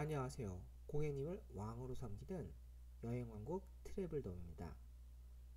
안녕하세요. 고객님을 왕으로 섬기는 여행왕국 트래블덤입니다.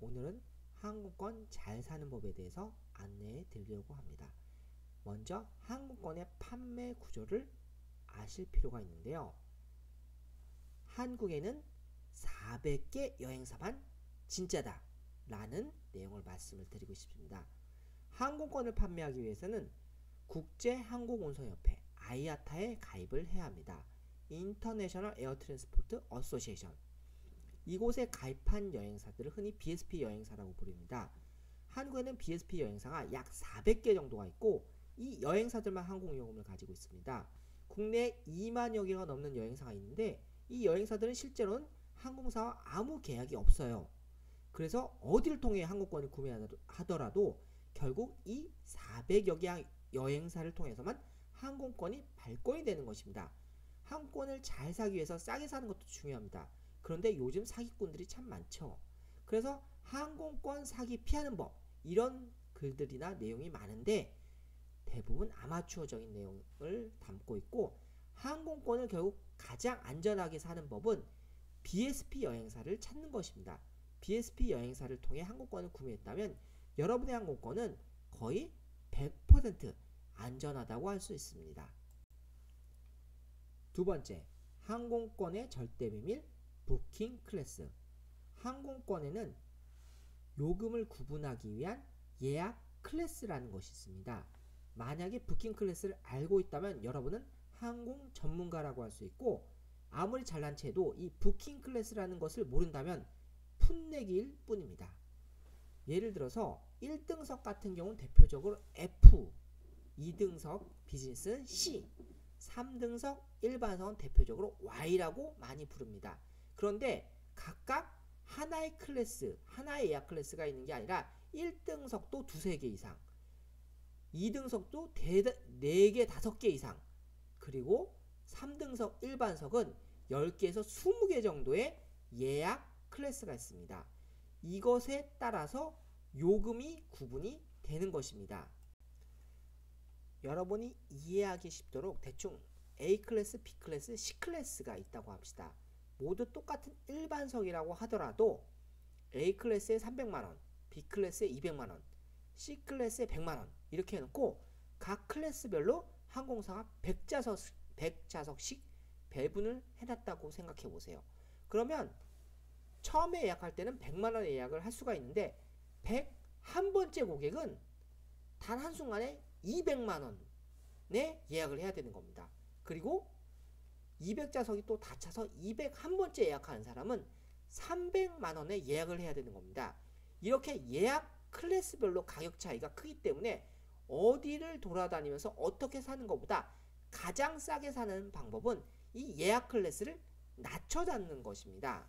오늘은 항공권 잘 사는 법에 대해서 안내해 드리려고 합니다. 먼저 항공권의 판매 구조를 아실 필요가 있는데요. 한국에는 400개 여행사만 진짜다 라는 내용을 말씀을 드리고 싶습니다. 항공권을 판매하기 위해서는 국제항공운송협회 아이아타에 가입을 해야 합니다. 인터내셔널 에어 트랜스포트 어소시에이션 이곳에 가입한 여행사들을 흔히 BSP 여행사라고 부릅니다. 한국에는 BSP 여행사가 약 400개 정도가 있고 이 여행사들만 항공요금을 가지고 있습니다. 국내 2만여 개가 넘는 여행사가 있는데 이 여행사들은 실제로는 항공사와 아무 계약이 없어요. 그래서 어디를 통해 항공권을 구매하더라도 결국 이 400여 개 여행사를 통해서만 항공권이 발권이 되는 것입니다. 항공권을 잘 사기 위해서 싸게 사는 것도 중요합니다. 그런데 요즘 사기꾼들이 참 많죠. 그래서 항공권 사기 피하는 법 이런 글들이나 내용이 많은데 대부분 아마추어적인 내용을 담고 있고 항공권을 결국 가장 안전하게 사는 법은 BSP 여행사를 찾는 것입니다. BSP 여행사를 통해 항공권을 구매했다면 여러분의 항공권은 거의 100% 안전하다고 할 수 있습니다. 두 번째, 항공권의 절대 비밀 부킹 클래스. 항공권에는 요금을 구분하기 위한 예약 클래스라는 것이 있습니다. 만약에 부킹 클래스를 알고 있다면 여러분은 항공 전문가라고 할 수 있고 아무리 잘난 채도 이 부킹 클래스라는 것을 모른다면 풋내기일 뿐입니다. 예를 들어서 1등석 같은 경우는 대표적으로 F, 2등석 비즈니스는 C, 3등석 일반석은 대표적으로 Y라고 많이 부릅니다. 그런데 각각 하나의 클래스, 하나의 예약 클래스가 있는 게 아니라 1등석도 두세 개 이상, 2등석도 4개, 5개 이상, 그리고 3등석 일반석은 10개에서 20개 정도의 예약 클래스가 있습니다. 이것에 따라서 요금이 구분이 되는 것입니다. 여러분이 이해하기 쉽도록 대충 A 클래스, B 클래스, C 클래스가 있다고 합시다. 모두 똑같은 일반석이라고 하더라도 A 클래스에 300만원, B 클래스에 200만원, C 클래스에 100만원 이렇게 해놓고 각 클래스별로 항공사가 100좌석, 100좌석씩 배분을 해놨다고 생각해 보세요. 그러면 처음에 예약할 때는 100만원 예약을 할 수가 있는데 101번째 고객은 단 한순간에 200만 원에 예약을 해야 되는 겁니다. 그리고 200좌석이 또 다 차서 201번째 예약하는 사람은 300만 원에 예약을 해야 되는 겁니다. 이렇게 예약 클래스별로 가격 차이가 크기 때문에 어디를 돌아다니면서 어떻게 사는 것보다 가장 싸게 사는 방법은 이 예약 클래스를 낮춰 잡는 것입니다.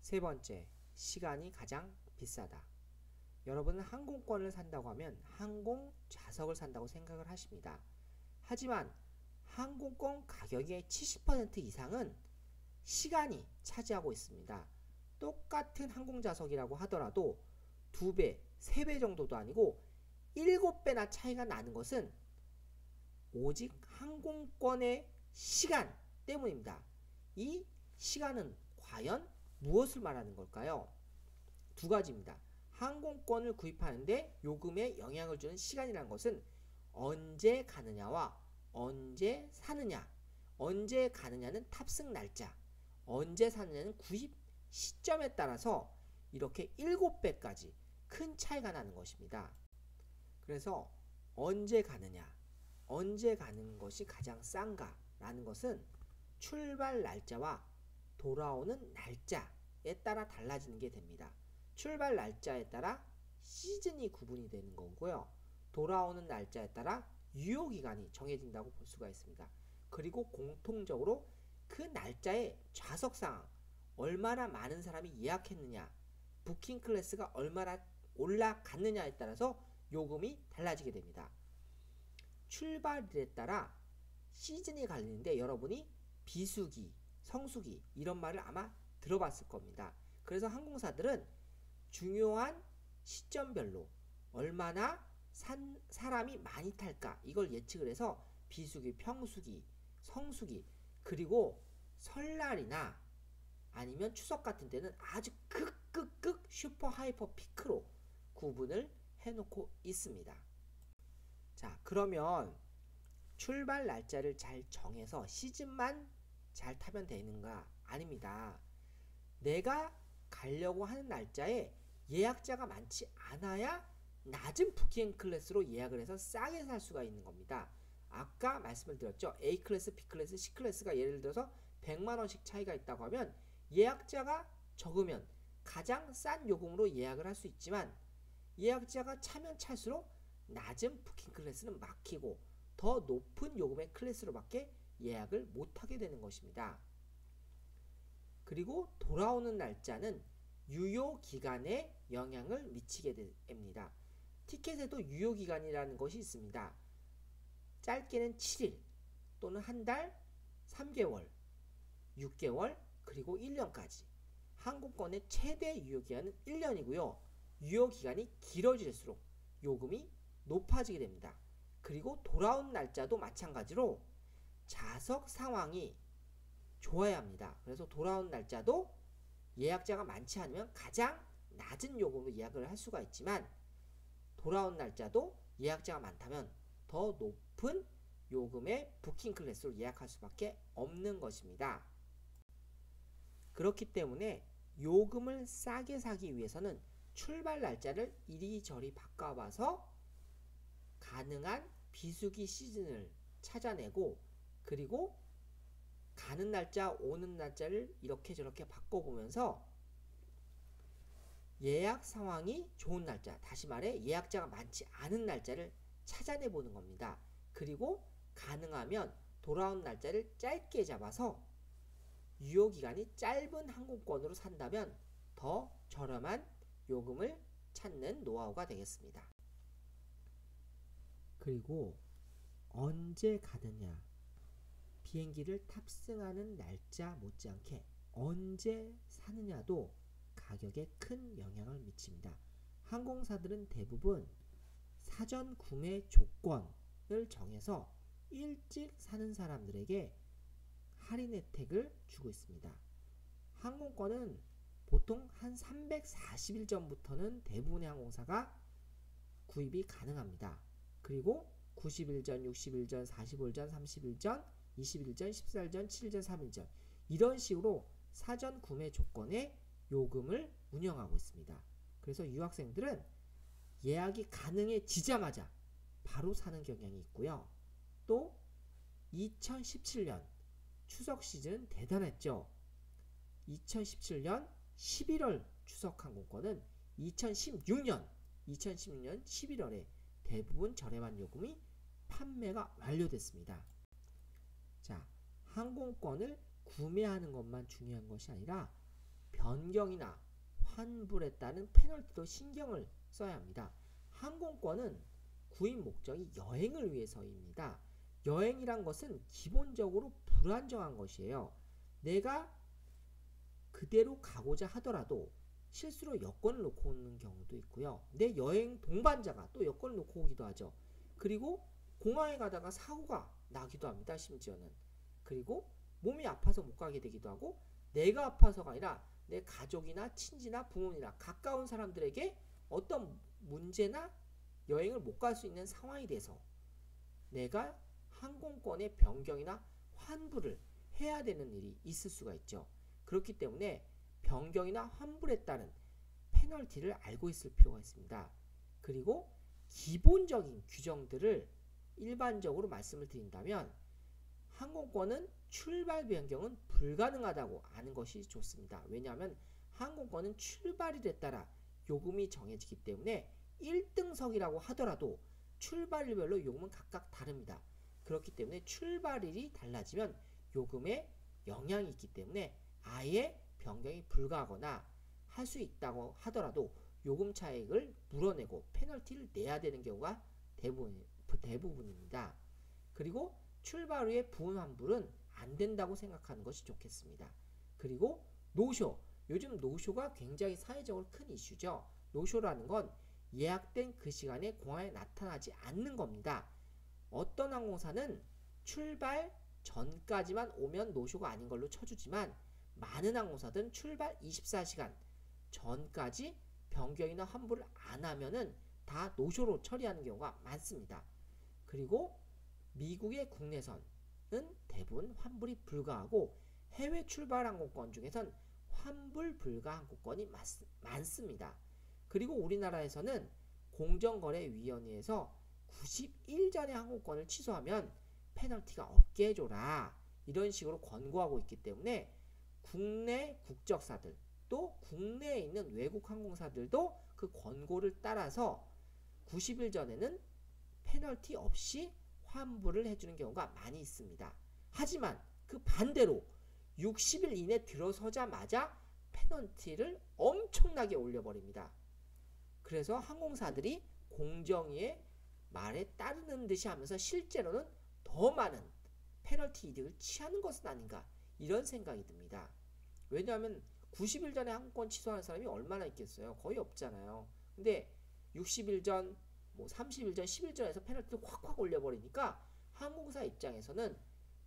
세 번째, 시간이 가장 비싸다. 여러분은 항공권을 산다고 하면 항공 좌석을 산다고 생각을 하십니다. 하지만 항공권 가격의 70% 이상은 시간이 차지하고 있습니다. 똑같은 항공 좌석이라고 하더라도 2배, 3배 정도도 아니고 7배나 차이가 나는 것은 오직 항공권의 시간 때문입니다. 이 시간은 과연 무엇을 말하는 걸까요? 두 가지입니다. 항공권을 구입하는데 요금에 영향을 주는 시간이라는 것은 언제 가느냐와 언제 사느냐, 언제 가느냐는 탑승 날짜, 언제 사느냐는 구입 시점에 따라서 이렇게 7배까지 큰 차이가 나는 것입니다. 그래서 언제 가느냐, 언제 가는 것이 가장 싼가 라는 것은 출발 날짜와 돌아오는 날짜에 따라 달라지는 게 됩니다. 출발 날짜에 따라 시즌이 구분이 되는 거고요. 돌아오는 날짜에 따라 유효 기간이 정해진다고 볼 수가 있습니다. 그리고 공통적으로 그 날짜의 좌석 상황, 얼마나 많은 사람이 예약했느냐, 부킹 클래스가 얼마나 올라갔느냐에 따라서 요금이 달라지게 됩니다. 출발일에 따라 시즌이 갈리는데 여러분이 비수기, 성수기 이런 말을 아마 들어봤을 겁니다. 그래서 항공사들은 중요한 시점별로 얼마나 산, 사람이 많이 탈까 이걸 예측을 해서 비수기, 평수기, 성수기 그리고 설날이나 아니면 추석 같은 때는 아주 극극극 슈퍼 하이퍼 피크로 구분을 해놓고 있습니다. 자 그러면 출발 날짜를 잘 정해서 시즌만 잘 타면 되는가? 아닙니다. 내가 가려고 하는 날짜에 예약자가 많지 않아야 낮은 부킹 클래스로 예약을 해서 싸게 살 수가 있는 겁니다. 아까 말씀을 드렸죠. A 클래스, B 클래스, C 클래스가 예를 들어서 100만 원씩 차이가 있다고 하면 예약자가 적으면 가장 싼 요금으로 예약을 할 수 있지만 예약자가 차면 찰수록 낮은 부킹 클래스는 막히고 더 높은 요금의 클래스로밖에 예약을 못하게 되는 것입니다. 그리고 돌아오는 날짜는 유효 기간에 영향을 미치게 됩니다. 티켓에도 유효 기간이라는 것이 있습니다. 짧게는 7일 또는 한 달, 3개월, 6개월, 그리고 1년까지. 항공권의 최대 유효 기간은 1년이고요. 유효 기간이 길어질수록 요금이 높아지게 됩니다. 그리고 돌아온 날짜도 마찬가지로 좌석 상황이 좋아야 합니다. 그래서 돌아온 날짜도 예약자가 많지 않으면 가장 낮은 요금으로 예약을 할 수가 있지만 돌아온 날짜도 예약자가 많다면 더 높은 요금의 부킹 클래스로 예약할 수밖에 없는 것입니다. 그렇기 때문에 요금을 싸게 사기 위해서는 출발 날짜를 이리저리 바꿔봐서 가능한 비수기 시즌을 찾아내고 그리고 가는 날짜 오는 날짜를 이렇게 저렇게 바꿔보면서 예약 상황이 좋은 날짜 다시 말해 예약자가 많지 않은 날짜를 찾아내 보는 겁니다. 그리고 가능하면 돌아온 날짜를 짧게 잡아서 유효기간이 짧은 항공권으로 산다면 더 저렴한 요금을 찾는 노하우가 되겠습니다. 그리고 언제 가느냐 비행기를 탑승하는 날짜 못지않게 언제 사느냐도 가격에 큰 영향을 미칩니다. 항공사들은 대부분 사전 구매 조건을 정해서 일찍 사는 사람들에게 할인 혜택을 주고 있습니다. 항공권은 보통 한 340일 전부터는 대부분의 항공사가 구입이 가능합니다. 그리고 90일 전, 60일 전, 45일 전, 30일 전, 20일 전, 14일 전, 7일 전, 3일 전 이런 식으로 사전 구매 조건에 요금을 운영하고 있습니다. 그래서 유학생들은 예약이 가능해지자마자 바로 사는 경향이 있고요. 또 2017년 추석 시즌 대단했죠. 2017년 11월 추석 항공권은 2016년 2016년 11월에 대부분 저렴한 요금이 판매가 완료됐습니다. 자, 항공권을 구매하는 것만 중요한 것이 아니라 변경이나 환불에 따른 페널티도 신경을 써야 합니다. 항공권은 구입 목적이 여행을 위해서입니다. 여행이란 것은 기본적으로 불안정한 것이에요. 내가 그대로 가고자 하더라도 실수로 여권을 놓고 오는 경우도 있고요. 내 여행 동반자가 또 여권을 놓고 오기도 하죠. 그리고 공항에 가다가 사고가 나기도 합니다. 심지어는. 그리고 몸이 아파서 못 가게 되기도 하고 내가 아파서가 아니라 내 가족이나 친지나 부모님이나 가까운 사람들에게 어떤 문제나 여행을 못 갈 수 있는 상황이 돼서 내가 항공권의 변경이나 환불을 해야 되는 일이 있을 수가 있죠. 그렇기 때문에 변경이나 환불에 따른 페널티를 알고 있을 필요가 있습니다. 그리고 기본적인 규정들을 일반적으로 말씀을 드린다면 항공권은 출발 변경은 불가능하다고 아는 것이 좋습니다. 왜냐하면 항공권은 출발일에 따라 요금이 정해지기 때문에 1등석이라고 하더라도 출발일별로 요금은 각각 다릅니다. 그렇기 때문에 출발일이 달라지면 요금에 영향이 있기 때문에 아예 변경이 불가하거나 할 수 있다고 하더라도 요금 차익을 물어내고 페널티를 내야 되는 경우가 대부분, 대부분입니다. 그리고 출발 후에 부분 환불은 안 된다고 생각하는 것이 좋겠습니다. 그리고 노쇼. 요즘 노쇼가 굉장히 사회적으로 큰 이슈죠. 노쇼라는 건 예약된 그 시간에 공항에 나타나지 않는 겁니다. 어떤 항공사는 출발 전까지만 오면 노쇼가 아닌 걸로 쳐주지만 많은 항공사들은 출발 24시간 전까지 변경이나 환불을 안 하면은 다 노쇼로 처리하는 경우가 많습니다. 그리고 미국의 국내선은 대부분 환불이 불가하고 해외 출발 항공권 중에선 환불 불가 항공권이 많습니다. 그리고 우리나라에서는 공정거래위원회에서 90일 전에 항공권을 취소하면 페널티가 없게 해줘라 이런 식으로 권고하고 있기 때문에 국내 국적사들 또 국내에 있는 외국 항공사들도 그 권고를 따라서 90일 전에는 페널티 없이 환불을 해주는 경우가 많이 있습니다. 하지만 그 반대로 60일 이내 들어서자마자 페널티를 엄청나게 올려버립니다. 그래서 항공사들이 공정위의 말에 따르는 듯이 하면서 실제로는 더 많은 페널티 이득을 취하는 것은 아닌가 이런 생각이 듭니다. 왜냐하면 90일 전에 항공권 취소하는 사람이 얼마나 있겠어요? 거의 없잖아요. 근데 60일 전, 뭐 30일 전, 10일 전에서 페널티를 확확 올려버리니까 항공사 입장에서는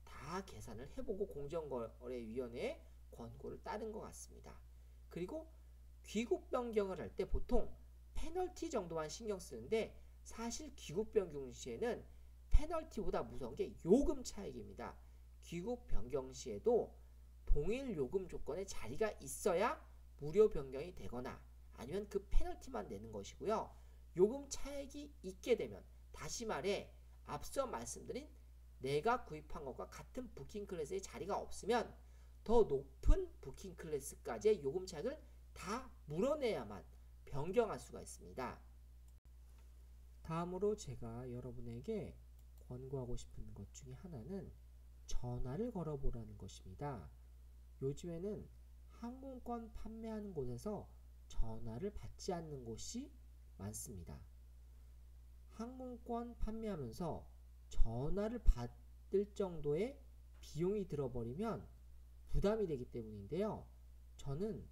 다 계산을 해보고 공정거래위원회의 권고를 따른 것 같습니다. 그리고 귀국 변경을 할 때 보통 페널티 정도만 신경 쓰는데 사실 귀국 변경 시에는 페널티보다 무서운 게 요금 차익입니다. 귀국 변경 시에도 동일 요금 조건에 자리가 있어야 무료 변경이 되거나 아니면 그 페널티만 내는 것이고요. 요금 차익이 있게 되면 다시 말해 앞서 말씀드린 내가 구입한 것과 같은 부킹 클래스의 자리가 없으면 더 높은 부킹 클래스까지의 요금 차익을 다 물어내야만 변경할 수가 있습니다. 다음으로 제가 여러분에게 권고하고 싶은 것 중에 하나는 전화를 걸어보라는 것입니다. 요즘에는 항공권 판매하는 곳에서 전화를 받지 않는 곳이 많습니다. 항공권 판매하면서 전화를 받을 정도의 비용이 들어버리면 부담이 되기 때문인데요. 저는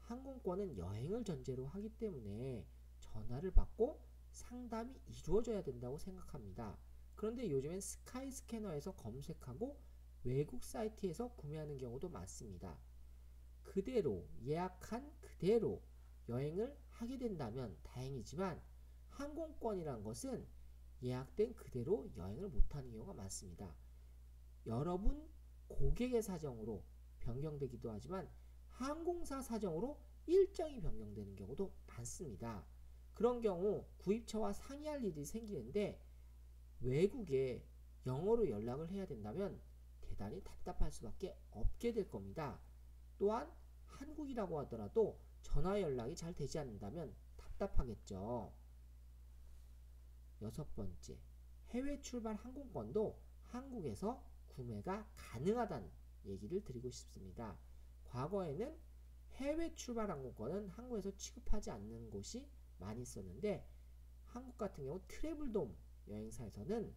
항공권은 여행을 전제로 하기 때문에 전화를 받고 상담이 이루어져야 된다고 생각합니다. 그런데 요즘엔 스카이 스캐너에서 검색하고 외국 사이트에서 구매하는 경우도 많습니다. 그대로 예약한 그대로 여행을 하게 된다면 다행이지만 항공권이란 것은 예약된 그대로 여행을 못하는 경우가 많습니다. 여러분 고객의 사정으로 변경되기도 하지만 항공사 사정으로 일정이 변경되는 경우도 많습니다. 그런 경우 구입처와 상의할 일이 생기는데 외국에 영어로 연락을 해야 된다면 대단히 답답할 수밖에 없게 될 겁니다. 또한 한국이라고 하더라도 전화 연락이 잘 되지 않는다면 답답하겠죠. 여섯 번째, 해외 출발 항공권도 한국에서 구매가 가능하다는 얘기를 드리고 싶습니다. 과거에는 해외 출발 항공권은 한국에서 취급하지 않는 곳이 많이 있었는데 한국 같은 경우 트래블돔 여행사에서는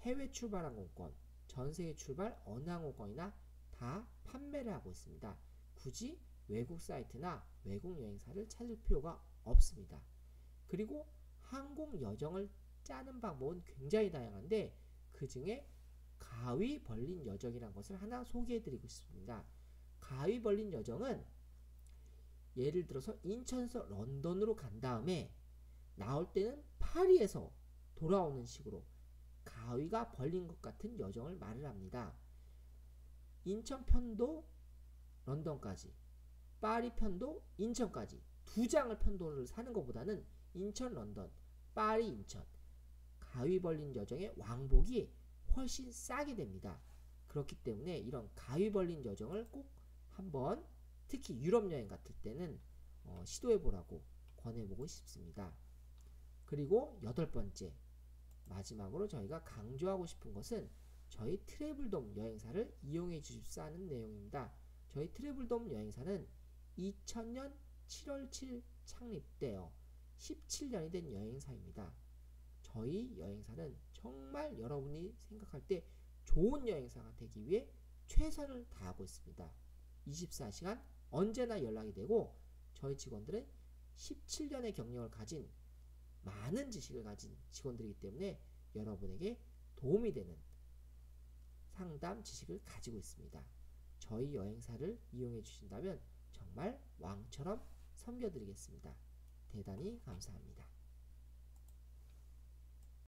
해외 출발 항공권, 전 세계 출발 어느 항공권이나 다 판매를 하고 있습니다. 굳이 외국 사이트나 외국 여행사를 찾을 필요가 없습니다. 그리고 항공 여정을 짜는 방법은 굉장히 다양한데 그 중에 가위 벌린 여정이라는 것을 하나 소개해 드리고 싶습니다. 가위 벌린 여정은 예를 들어서 인천에서 런던으로 간 다음에 나올 때는 파리에서 돌아오는 식으로 가위가 벌린 것 같은 여정을 말을 합니다. 인천 편도 런던까지, 파리 편도 인천까지 두 장을 편도를 사는 것보다는 인천 런던, 파리 인천 가위 벌린 여정의 왕복이 훨씬 싸게 됩니다. 그렇기 때문에 이런 가위 벌린 여정을 꼭 한번 특히 유럽 여행 같을 때는 어, 시도해 보라고 권해보고 싶습니다. 그리고 여덟 번째 마지막으로 저희가 강조하고 싶은 것은 저희 트래블돔 여행사를 이용해 주십사는 내용입니다. 저희 트래블돔 여행사는 2000년 7월 7일 창립되어 17년이 된 여행사입니다. 저희 여행사는 정말 여러분이 생각할 때 좋은 여행사가 되기 위해 최선을 다하고 있습니다. 24시간 언제나 연락이 되고 저희 직원들은 17년의 경력을 가진 많은 지식을 가진 직원들이기 때문에 여러분에게 도움이 되는 상담 지식을 가지고 있습니다. 저희 여행사를 이용해 주신다면 정말 왕처럼 섬겨드리겠습니다. 대단히 감사합니다.